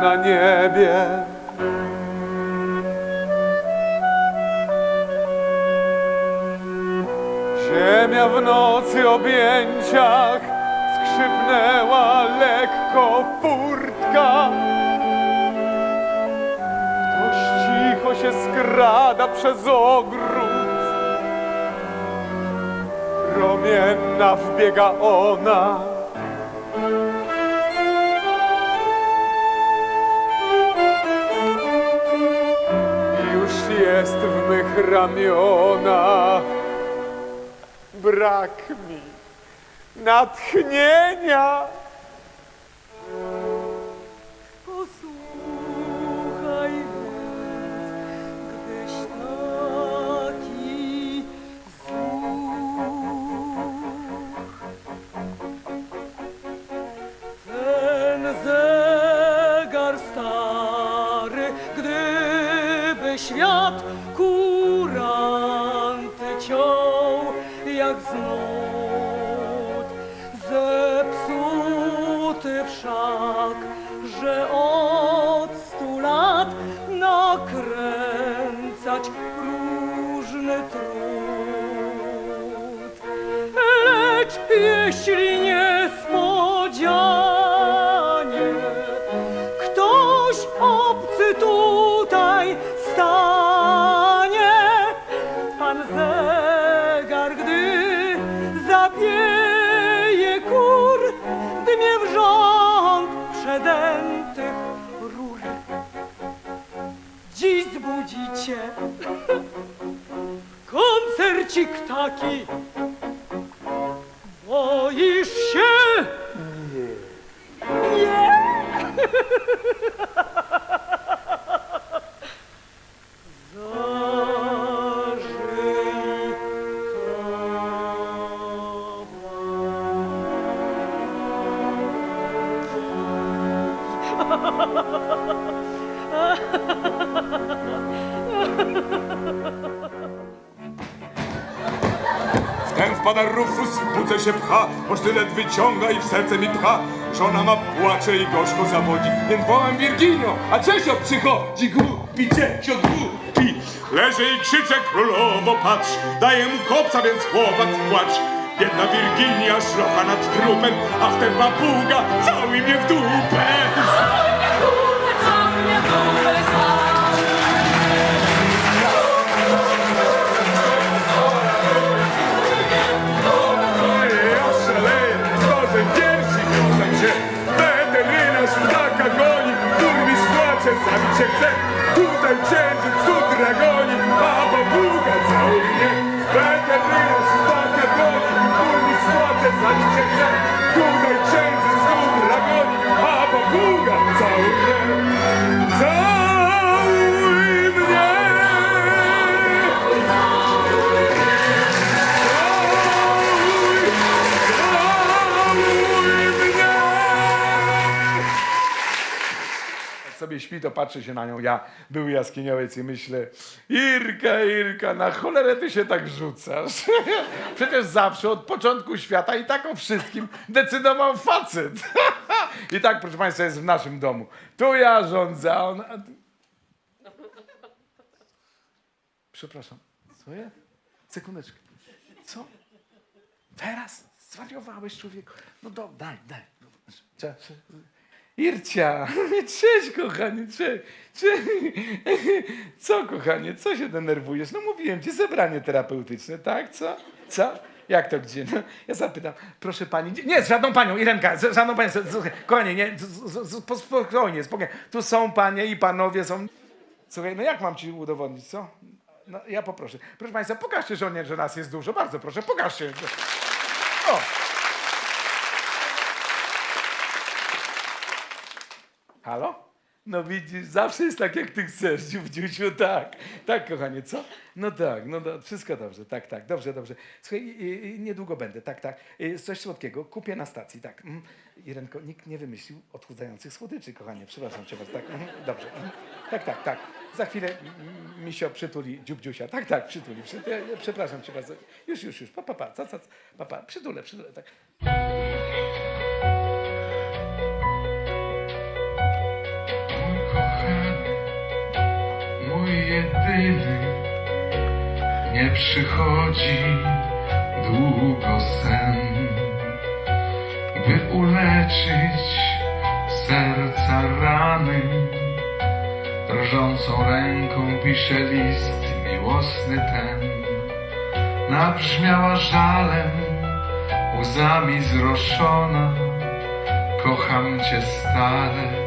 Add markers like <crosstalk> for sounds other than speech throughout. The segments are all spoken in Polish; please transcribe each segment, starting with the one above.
na niebie. Ziemia w nocy objęciach skrzypnęła lekko furtka. Ktoś cicho się skrada przez ogród. Promienna wbiega ona. Ramionach. Brak mi natchnienia. Próżny trud. Lecz jeśli koncercik taki. Boisz się? Nie. Nie. <laughs> Wtem wpada Rufus, buce się pcha, posztylet wyciąga i w serce mi pcha. Żona ma płacze i gorzko zawodzi, więc wołam Virginio, a Czesio przychodzi, picie, siodgu, pi. Leży i krzyczę, królowo patrz, daję mu kopca, więc chłopak płacz. Biedna Virginia szlocha nad trupem, a wtem papuga cały mnie w dupę. Ja się chce. Tutaj księżyc cudra goni, a babuga cały mnie. Weterynarz ptaka goni, burmistrz płacze, zabić się chce. Tutaj księżyc cudra goni, a babuga cały mnie. Sobie śpi, to patrzy się na nią. Ja były jaskiniowiec i myślę, Irka, Irka, na cholerę ty się tak rzucasz. <laughs> Przecież zawsze od początku świata i tak o wszystkim decydował facet. <laughs> I tak, proszę Państwa, jest w naszym domu. Tu ja rządzę, a on... Przepraszam, co jest? Sekundeczkę. Co? Teraz? Zwariowałeś człowieku. No do, daj, daj. Cze- cze- Ircia, <laughs> cześć kochanie, cześć, cześć. <laughs> Co kochanie, co się denerwujesz? No mówiłem ci, zebranie terapeutyczne, tak? Co? Co? Jak to gdzie? No, ja zapytam, proszę pani, nie, z żadną panią, Irenka, z żadną panią, kochanie, nie, spokojnie, spokojnie. Tu są panie i panowie są... Słuchaj, no jak mam ci udowodnić, co? No, ja poproszę. Proszę państwa, pokażcie żonie, że nas jest dużo, bardzo proszę, pokażcie. O! Halo? No widzisz, zawsze jest tak, jak ty chcesz, dziubdziusiu, tak. Tak, kochanie, co? No tak, no do, wszystko dobrze, tak, tak, dobrze, dobrze. Słuchaj, i, i, niedługo będę, tak, tak. I Coś słodkiego kupię na stacji, tak. Mm. Irenko, nikt nie wymyślił odchudzających słodyczy, kochanie, przepraszam cię bardzo, tak, mhm, dobrze. Mhm. Tak, tak, tak. Za chwilę mm, misio przytuli dziubdziusia, tak, tak, przytuli, Przepraszam cię bardzo. Już, już, już, pa, pa, pa, ca, ca. pa, pa, przytulę, przytulę, tak. Nie przychodzi długo sen, by uleczyć serca rany. Drżącą ręką pisze list miłosny ten. Nabrzmiała żalem, łzami zroszona. Kocham cię stale,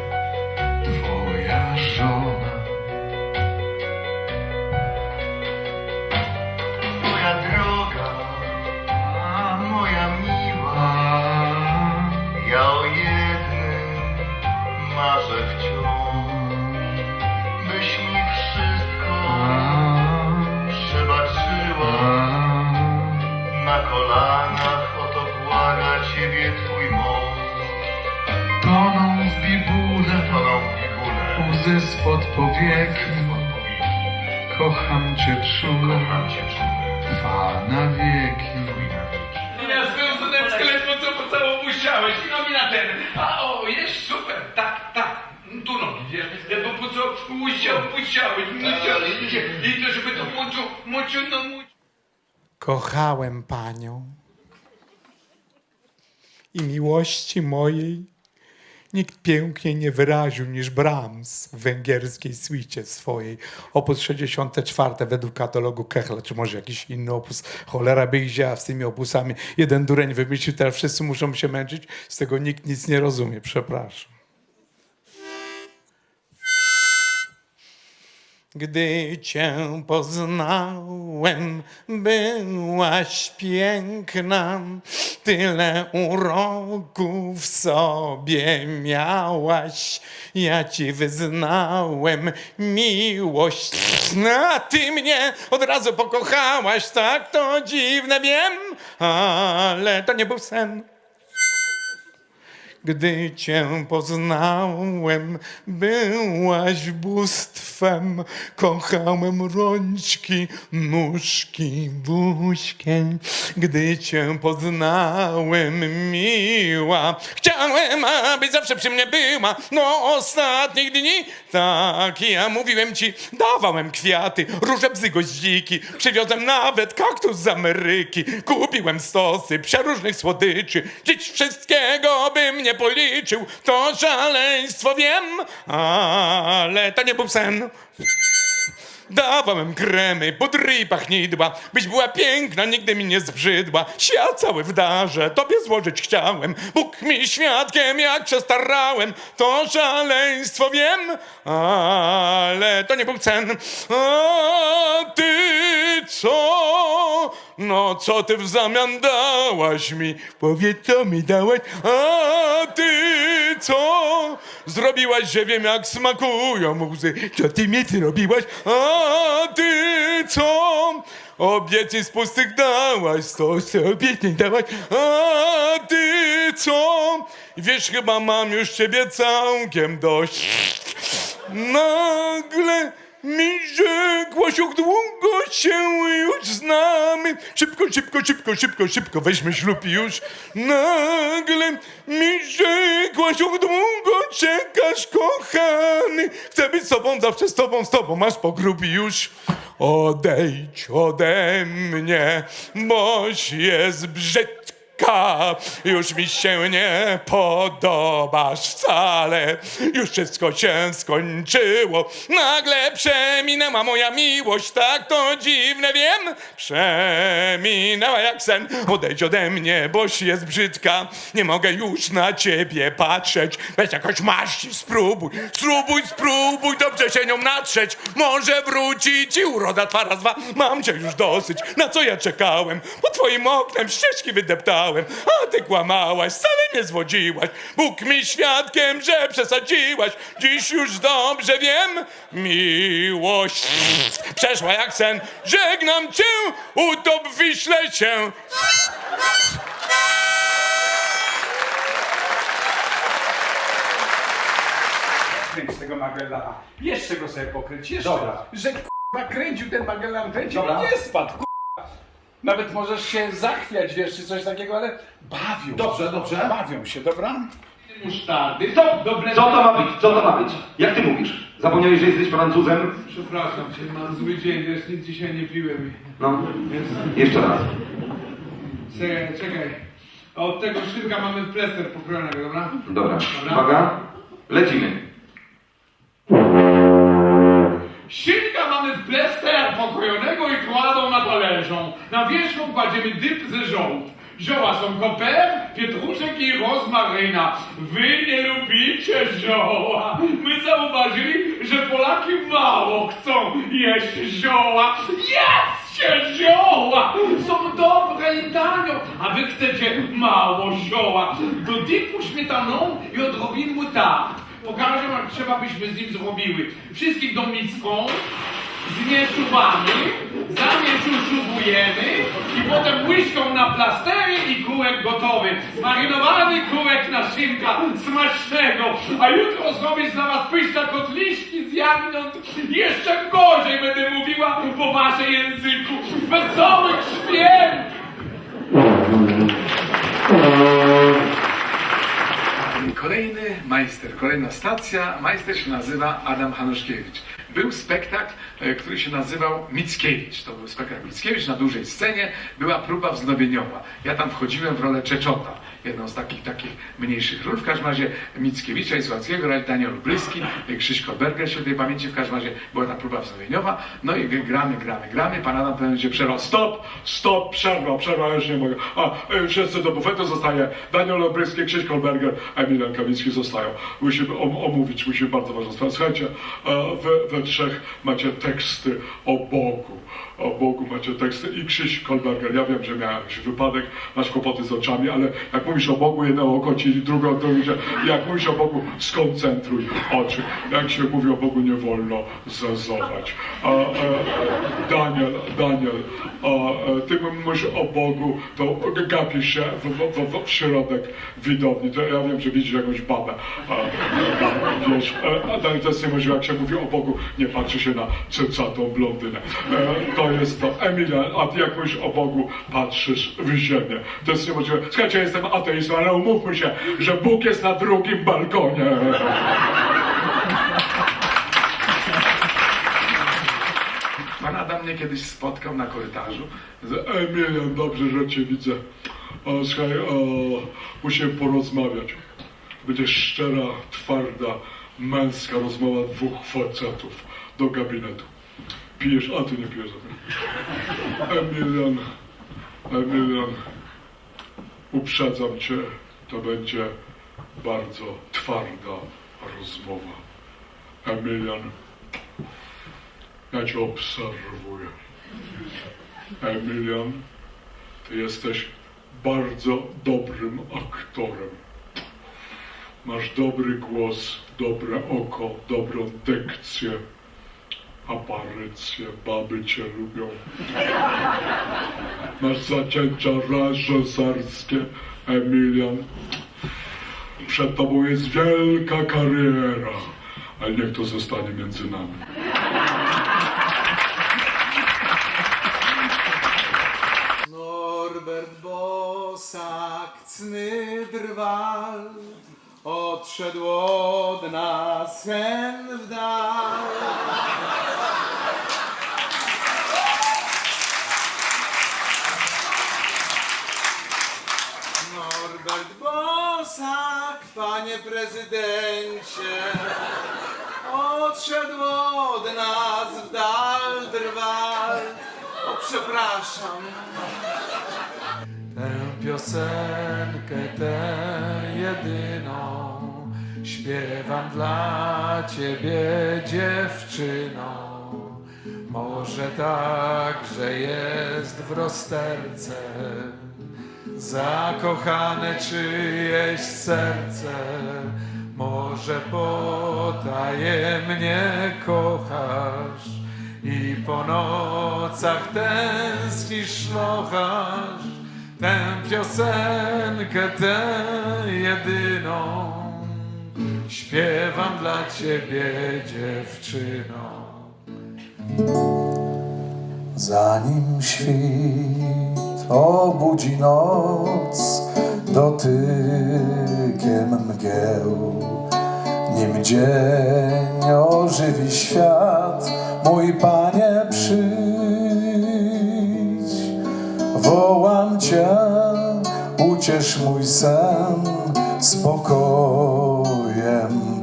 czule, kocham cię czule, trwa na wieki. twój na wieki. Ja swoją syneczkę ledwo co pocałował i nogi na ten. A o, jest super, tak, tak. Tu nogi, wiesz, ledwo po co musiał, musiałeś, musiałeś. I to, żeby to mociu, mociu, no mociu. Kochałem panią i miłości mojej nikt piękniej nie wyraził niż Brahms w węgierskiej suicie swojej. Opus 64 według katalogu Kechla, czy może jakiś inny opus. Cholera by ich z tymi opusami. Jeden dureń wymyślił, teraz wszyscy muszą się męczyć. Z tego nikt nic nie rozumie, przepraszam. Gdy cię poznałem, byłaś piękna, tyle uroku w sobie miałaś. Ja ci wyznałem miłość, a ty mnie od razu pokochałaś. Tak to dziwne, wiem, ale to nie był sen. Gdy cię poznałem, byłaś bóstwem. Kochałem rączki, nóżki, buźkę. Gdy cię poznałem, miła, chciałem, abyś zawsze przy mnie była. No ostatnich dni, tak ja mówiłem ci, dawałem kwiaty, róże bzy goździki, przywiozłem nawet kaktus z Ameryki. Kupiłem stosy przeróżnych słodyczy, dziś wszystkiego bym policzył. To szaleństwo wiem, ale to nie był sen. Dawałem kremy, pudry i pachnidła, byś była piękna, nigdy mi nie zbrzydła. Świat cały w darze, tobie złożyć chciałem. Bóg mi świadkiem, jak się starałem. To szaleństwo wiem, ale to nie był sen. A ty co? No co ty w zamian dałaś mi? Powiedz co mi dałaś? A ty co? Zrobiłaś, że wiem jak smakują łzy. Co ty mi zrobiłaś? A ty co? Obietnic pustych dałaś, sto se obietnic dałaś. A ty co? Wiesz, chyba mam już ciebie całkiem dość. Nagle mi rzekłaś, jak długo się już znamy. Szybko, szybko, szybko, szybko, szybko, weźmy ślub już. Nagle mi rzekłaś, jak długo czekasz, kochany. Chcę być z tobą, zawsze z tobą, z tobą, masz pogrób i już. Odejdź ode mnie, boś jest brzydka. Już mi się nie podobasz wcale. Już wszystko się skończyło. Nagle przeminęła moja miłość, tak to dziwne wiem. Przeminęła jak sen. Odejdź ode mnie, boś jest brzydka. Nie mogę już na ciebie patrzeć. Weź jakoś maść, spróbuj, spróbuj, spróbuj dobrze się nią natrzeć. Może wróci ci uroda twa raz dwa. Mam cię już dosyć. Na co ja czekałem? Pod twoim oknem ścieżki wydeptałem. A ty kłamałaś, wcale nie zwodziłaś. Bóg mi świadkiem, że przesadziłaś. Dziś już dobrze wiem. Miłość przeszła jak sen. Żegnam cię, utop Wiśle cię. Kręć tego Magellana. Jeszcze go sobie pokręć, jeszcze. Dobra. Że k***a kręcił ten Magellan, kręcił Dobra. i nie spadł, k***a. Nawet możesz się zachwiać, wiesz, czy coś takiego, ale bawią Dobrze, się. dobrze. Bawią się, dobra? musztardy. Co? Dobre... Co to ma być? Co to ma być? Jak ty mówisz? Zapomniałeś, że jesteś Francuzem? Przepraszam cię, mam zły dzień, wiesz, nic dzisiaj nie piłem. No, jeszcze raz. Czekaj, czekaj. Od tego szynka mamy plester pokrojonego, dobra? Dobra, uwaga, lecimy. Szynka mamy w plester pokrojonego i kładą na talerzą. Na wierzchu kładziemy dyp ze żołd. Zioła są koper, pietruszek i rozmaryna. Wy nie lubicie zioła. My zauważyli, że Polaki mało chcą jeść zioła. Jedzcie zioła! Są dobre i tanio, a wy chcecie mało zioła. Do dipu śmietaną i odrobin mu tak. Pokażę, jak trzeba byśmy z nim zrobiły. Wszystkich do miską, zmieszuwamy, zamieszuszubujemy i potem łyżką na plastery i kółek gotowy. Marynowany kółek na szynka smacznego. A jutro zrobię dla was pyszne kotliszki z jagniąt. Jeszcze gorzej będę mówiła po waszym języku. Wesołych święt! Kolejny majster, kolejna stacja. Majster się nazywa Adam Hanuszkiewicz. Był spektakl, e, który się nazywał Mickiewicz. To był spektakl Mickiewicz na dużej scenie. Była próba wznowieniowa. Ja tam wchodziłem w rolę Czeczota. Jedną z takich, takich mniejszych ról. W każdym razie Mickiewicza i Sławskiego grali Daniel Lubryski, e, Krzyś Kolberger świętej pamięci. W każdym razie była ta próba wznowieniowa. No i gramy, gramy, gramy. Pan Adam pewnym momencie przerwał. Stop! Stop! Przerwa! Przerwa! Już nie mogę. A, e, wszyscy do bufetu zostaje. Daniel Lubryski, Krzyś Kolberger, Emilian Kawicki zostają. Musimy om- omówić, musimy bardzo ważną sprawę. Słuchajcie, e, wy, we trzech macie teksty o Bogu. O Bogu macie teksty i Krzyś Kolberger. Ja wiem, że miałem jakiś wypadek, masz kłopoty z oczami, ale jak mówisz o Bogu, jedno oko ci, drugie oko ci. Jak mówisz o Bogu, skoncentruj oczy. Jak się mówi o Bogu, nie wolno zezować. A, e, Daniel, Daniel, a, e, ty mówisz o Bogu, to gapisz się w, w, w, w środek widowni. To ja wiem, że widzisz jakąś babę. A, a, wiesz, e, a to jest niemożliwe, jak się mówi o Bogu, nie patrzy się na cycatą blondynę. E, to jest to. Emilia, a ty jak mówisz o Bogu, patrzysz w ziemię. To jest niemożliwe. Słuchajcie, ja jestem ateistą, ale umówmy się, że Bóg jest na drugim balkonie. Pan Adam mnie kiedyś spotkał na korytarzu. Emilian, dobrze, że cię widzę. O, słuchaj, o, musimy porozmawiać. Będzie szczera, twarda, męska rozmowa dwóch facetów do gabinetu. Pijesz, a ty nie pijesz. Emilian, Emilian, uprzedzam cię, to będzie bardzo twarda rozmowa. Emilian, ja cię obserwuję. Emilian, ty jesteś bardzo dobrym aktorem. Masz dobry głos, dobre oko, dobrą dykcję, aparycję, baby cię lubią. Masz zacięcia reżyserskie, Emilian. Przed tobą jest wielka kariera, ale niech to zostanie między nami. Norbert Bosak, cny drwal, odszedł od nas hen w dal. Norbert Bosak, panie prezydencie, odszedł od nas w dal drwal. O, przepraszam. Tę piosenkę, tę jedyną śpiewam dla ciebie, dziewczyno. Może tak, że jest w rozterce zakochane czyjeś serce. Może potajemnie kochasz i po nocach tęsknisz, szlochasz tę piosenkę, tę jedyną. Śpiewam dla ciebie, dziewczyno. Zanim świt obudzi noc, dotykiem mgieł. Nim dzień ożywi świat, mój Panie przyjdź. Wołam Cię, uciesz mój sen spokojem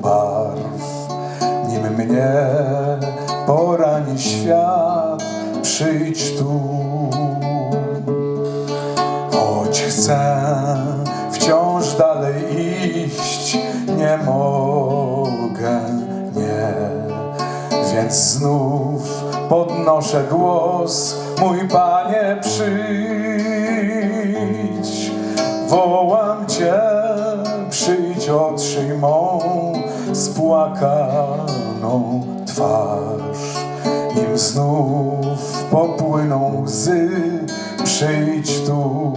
barw. Nim mnie porani świat, przyjdź tu. Choć chcę znów podnoszę głos, mój Panie przyjdź. Wołam Cię, przyjdź, otrzyj mą spłakaną twarz. Nim znów popłyną łzy, przyjdź tu.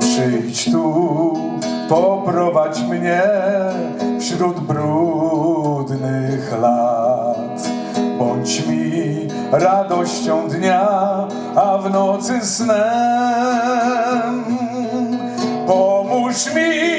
Przyjdź tu, poprowadź mnie wśród brudnych lat. Bądź mi radością dnia, a w nocy snem. Pomóż mi,